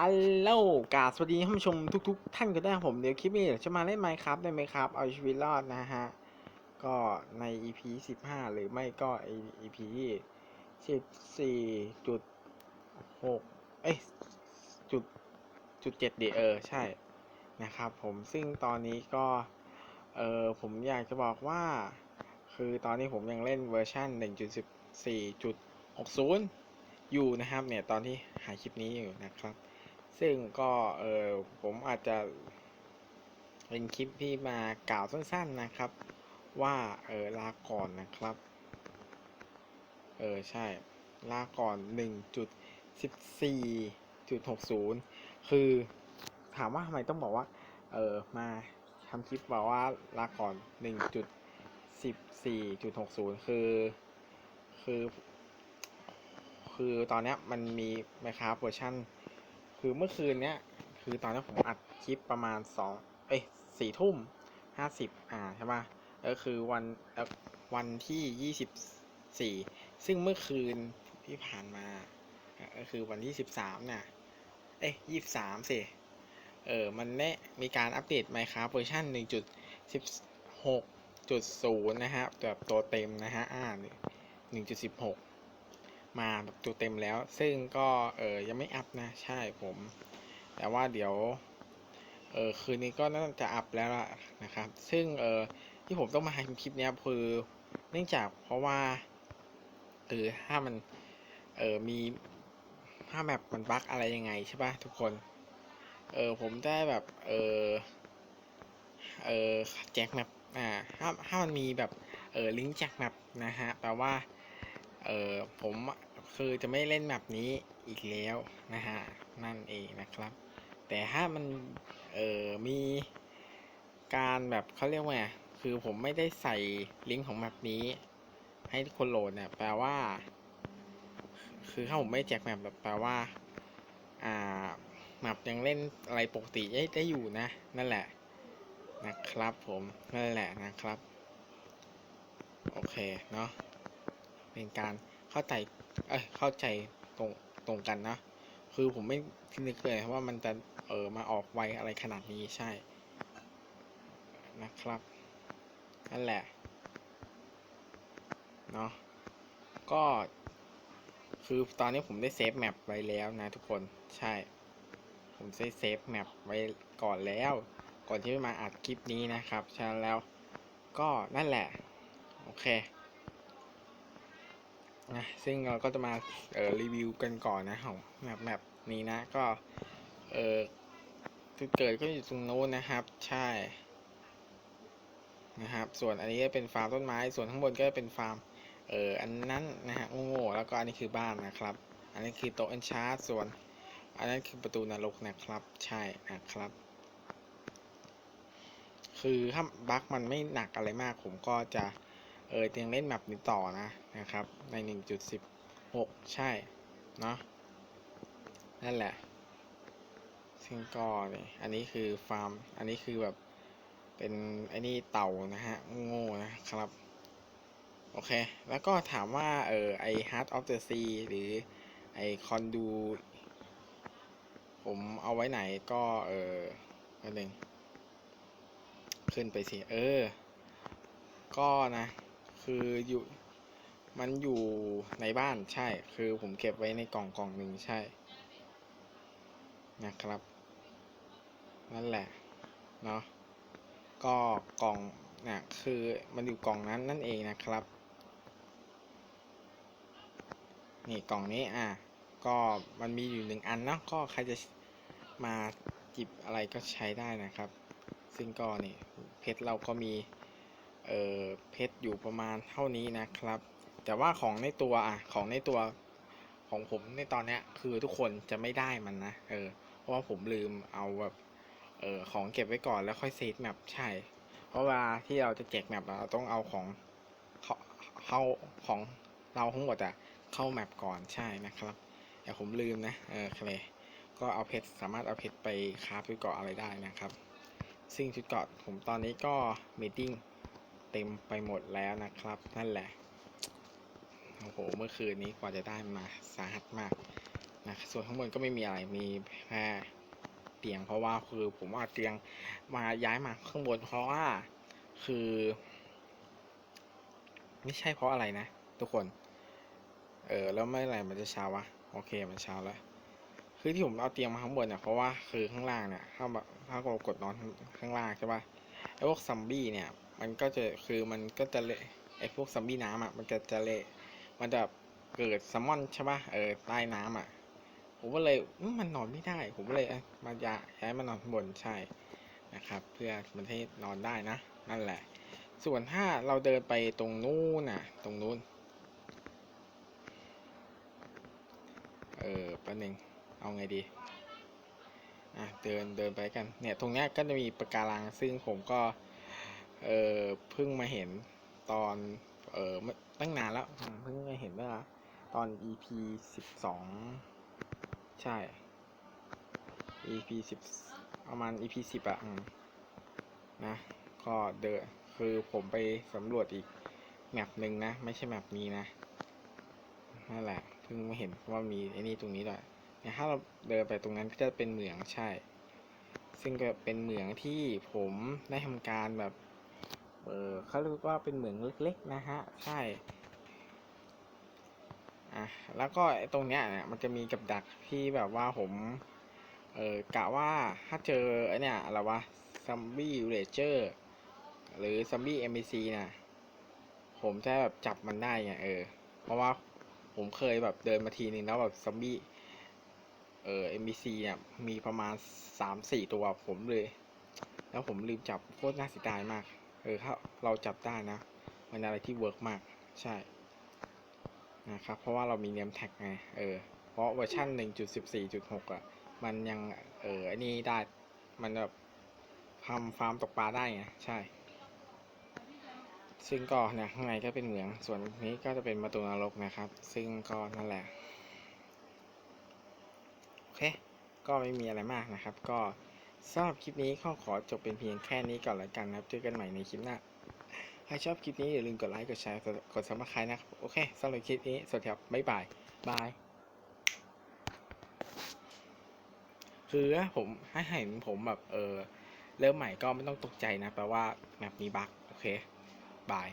อัลโหลกาสวัสดีท่านผู้ชมทุก ๆ ท่านกันด้ครับผมเดี๋ยวคลิปนี้เดี๋ยวจะมาเล่นไมค์ครับได้ไหมครับ เอาชีวิตรอดนะฮะ ก็ใน EP 15 หรือไม่ก็ EP 14จุด6เอ้ยจุดจุดเจ็ดดีเออ ใช่นะครับผมซึ่งตอนนี้ก็ เออผมอยากจะบอกว่า คือตอนนี้ผมยังเล่นเวอร์ชัน1.14.60 อยู่นะครับเนี่ยตอนที่หาคลิปนี้อยู่นะครับ ซึ่งก็เออผมอาจจะเป็นคลิปที่มากล่าวสั้นๆนะครับ ว่าเออลาก่อนนะครับ เออใช่ ลาก่อน 1.14.60 คือถามว่าทำไมต้องบอกว่า เออมาทำคลิปบอกว่าลาก่อน 1.14.60 คือ คือ คือตอนนี้มันมีไหมครับเวอร์ชัน คือเมื่อคืนเนี้ย คือตอนนี้ผมอัดคลิปประมาณสองเอ้ยสี่ทุ่มห้าสิบอ่าใช่ปะก็คือวันวันที่ยี่สิบสี่ซึ่งเมื่อคืนที่ผ่านมาก็คือวันที่สิบสามเนี่ยเอ้ยยี่สิบสามสิเออ มันได้มีการอัปเดต Minecraft เวอร์ชัน1.16.0นย์นะฮะแบบตัวเต็มนะฮะอ่า1.16 มาแบบตัวเต็มแล้ว ซึ่งก็เออยังไม่อัพนะใช่ผม แต่ว่าเดี๋ยวเออคืนนี้ก็น่าจะอัพแล้วล่ะนะครับ ซึ่งเออที่ผมต้องมาทำคลิปเนี้ยคือเนื่องจากเพราะว่าเออถ้ามันเออมีถ้าแบบมันบั๊กอะไรยังไงใช่ปะทุกคนเออผมได้แบบเออเออแจ็คแมปอ่าถ้าถ้ามันมีแบบเออลิงก์แจ็คแมปนะฮะแปลว่า เออผมคือจะไม่เล่นแมปนี้อีกแล้วนะฮะนั่นเองนะครับ แต่ถ้ามันเออมีการแบบเขาเรียกว่าไงคือผมไม่ได้ใส่ลิงก์ของแมปนี้ ให้คนโหลดเนี่ยแปลว่า คือถ้าผมไม่แจกแมปแบบแปลว่า อ่าแมปยังเล่นอะไรปกติได้ได้อยู่นะ นั่นแหละนะครับผมนั่นแหละนะครับ โอเคเนาะ เป็นการเข้าใจเอ้ยเข้าใจตรงตรงกันนะ คือผมไม่คิดเลยว่ามันจะเออมาออกไวอะไรขนาดนี้ใช่ นะครับนั่นแหละเนาะก็คือตอนนี้ผมได้เซฟแมปไว้แล้วนะทุกคนใช่ ผมได้เซฟแมปไว้ก่อนแล้ว ก่อนที่จะมาอัดคลิปนี้นะครับฉะนั้นแล้วก็นั่นแหละ โอเค นะซึ่งเราก็จะมาเอ่อรีวิวกันก่อนนะของแมปแมปนี้นะก็เออจุดเกิดก็อยู่ตรงโน้นนะครับ ใช่นะครับ ส่วนอันนี้เป็นฟาร์มต้นไม้ ส่วนข้างบนก็เป็นฟาร์มเอออันนั้นนะฮะโง่ๆแล้วก็อันนี้คือบ้านนะครับ อันนี้คือโต๊ะเอนชาร์ส่วน อันนั้นคือประตูนรกนะครับ ใช่นะครับ คือถ้าบั๊กมันไม่หนักอะไรมากผมก็จะ เออยังเล่นแมปนี้ต่อนะนะครับ ใน 1.16 ใช่ เนาะนั่นแหละ ซึ่งก็นี่อันนี้คือฟาร์ม อันนี้คือแบบเป็นไอ้นี่เต่านะฮะ โง่นะครับ โอเค แล้วก็ถามว่า เออไอ Heart of the Sea หรือไอคอนดูผมเอาไว้ไหนก็เอออันหนึ่งขึ้นไปสิ เออ ก็นะ คืออยู่มันอยู่ในบ้านใช่ คือผมเก็บไว้ในกล่องกล่องหนึ่งใช่ นะครับ นั่นแหละ เนาะก็กล่องนะคือมันอยู่กล่องนั้นนั่นเองนะครับ นี่กล่องนี้อะ ก็มันมีอยู่หนึ่งอันเนาะก็ใครจะมาจิบอะไรก็ใช้ได้นะครับ ซึ่งก็นี่เพชรเราก็มี เออเพชรอยู่ประมาณเท่านี้นะครับ แต่ว่าของในตัวอะของในตัวของผมในตอนนี้คือทุกคนจะไม่ได้มันนะเออเพราะว่าผมลืมเอาแบบเออของเก็บไว้ก่อนแล้วค่อยเซตแมปใช่ เพราะว่าที่เราจะแจกแมปเราต้องเอาของเข้าของเราทั้งหมดอะเข้าแมปก่อนใช่นะครับแต่ผมลืมนะเออเคก็เอาเพชรสามารถเอาเพชรไปคราฟชุดเกาะอะไรได้นะครับ ซึ่งชุดเกาะผมตอนนี้ก็มีติ้ง เต็มไปหมดแล้วนะครับ นั่นแหละโอ้โหเมื่อคืนนี้กว่าจะได้มาสาหัสมากนะส่วนข้างบนก็ไม่มีอะไรมีแค่เตียงเพราะว่าคือผมเอาเตียงมาย้ายมาข้างบนเพราะว่าคือ ไม่ใช่เพราะอะไรนะ ทุกคน เออแล้วไม่อไรมันจะเช้าวะโอเคมันเช้าแล้วคือที่ผมเอาเตียงมาข้างบนเนี่ยเพราะว่าคือข้างล่างเนี่ยถ้าแบบถ้าเรากดนอนข้างล่างใช่ปะไอ้พวกซัมบี้เนี่ย มันก็จะคือมันก็จะเละไอ้พวกซัมบี้น้ำอะมันก็จะเละมันจะเกิดซัมมอนใช่ปะเออใต้น้ำอะผมก็เลยมันนอนไม่ได้ ผมก็เลยเอ้ยมาย้ายย้ายมานอนบนใช่นะครับ เพื่อมันให้นอนได้นะ นั่นแหละ ส่วนถ้าเราเดินไปตรงนู้นน่ะ ตรงนู้น เออแป๊บนึงเอาไงดีอะเดินเดินไปกันเนี่ยตรงนี้ก็จะมีปะการังซึ่งผมก็ เออเพิ่งมาเห็นตอน เออเมื่อตั้งนานแล้วเพิ่งมาเห็นเมื่อตอน EP สิบสองใช่ EP สิบประมาณ EP สิบอะนะ ก็เดนคือผมไปสำรวจอีกแมปหนึ่งนะ ไม่ใช่แมปนี้นะนั่นแหละเพิ่งมาเห็นว่ามีไอ้นี่ตรงนี้ด้วยเนี่ยถ้าเราเดินไปตรงนั้นก็จะเป็นเหมืองใช่ ซึ่งก็เป็นเหมืองที่ผมได้ทำการแบบ เออเขาเรียกว่าเป็นเหมืองเล็กๆนะฮะ ใช่ อะ แล้วก็ตรงเนี้ยเนี่ยมันจะมีกับดักที่แบบว่าผม เออกะว่าถ้าเจอไอเนี่ยอะไรวะซัมบี้เรเจอร์หรือซัมบี้เอ็มบีซีน่ะผมจะแบบจับมันได้ไงเออ เพราะว่าผมเคยแบบเดินมาทีนึงแล้วแบบซัมบี้เออเอ็มบีซีเนี่ยมีประมาณสามสี่ตัวผมเลย แล้วผมลืมจับโคตรน่าเสียดายมาก เออถ้าเราจับได้นะ มันอะไรที่เวิร์กมาก ใช่ นะครับ เพราะว่าเรามีเนมแท็กไง เออ เพราะเวอร์ชัน1.14.6 อะ มันยัง เอออันนี้ได้ มันแบบทำฟาร์มตกปลาได้ไง ใช่ ซึ่งก็เนี่ยข้างในก็เป็นเหมือง ส่วนนี้ก็จะเป็นประตูนรกนะครับ ซึ่งก็นั่นแหละ โอเค ก็ไม่มีอะไรมากนะครับ ก็ สำหรับคลิปนี้ก็ขอจบเป็นเพียงแค่นี้ก่อนแล้วกันนะครับเจอกันใหม่ในคลิปหน้าถ้าชอบคลิปนี้อย่าลืมกดไลค์กดแชร์กดกดซับสไครต์นะครับโอเคสำหรับคลิปนี้สวัสดีครับบ๊ายบายบายคือผมให้เห็นผมแบบเออเริ่มใหม่ก็ไม่ต้องตกใจนะแปลว่าแมปมีบั๊กโอเคบาย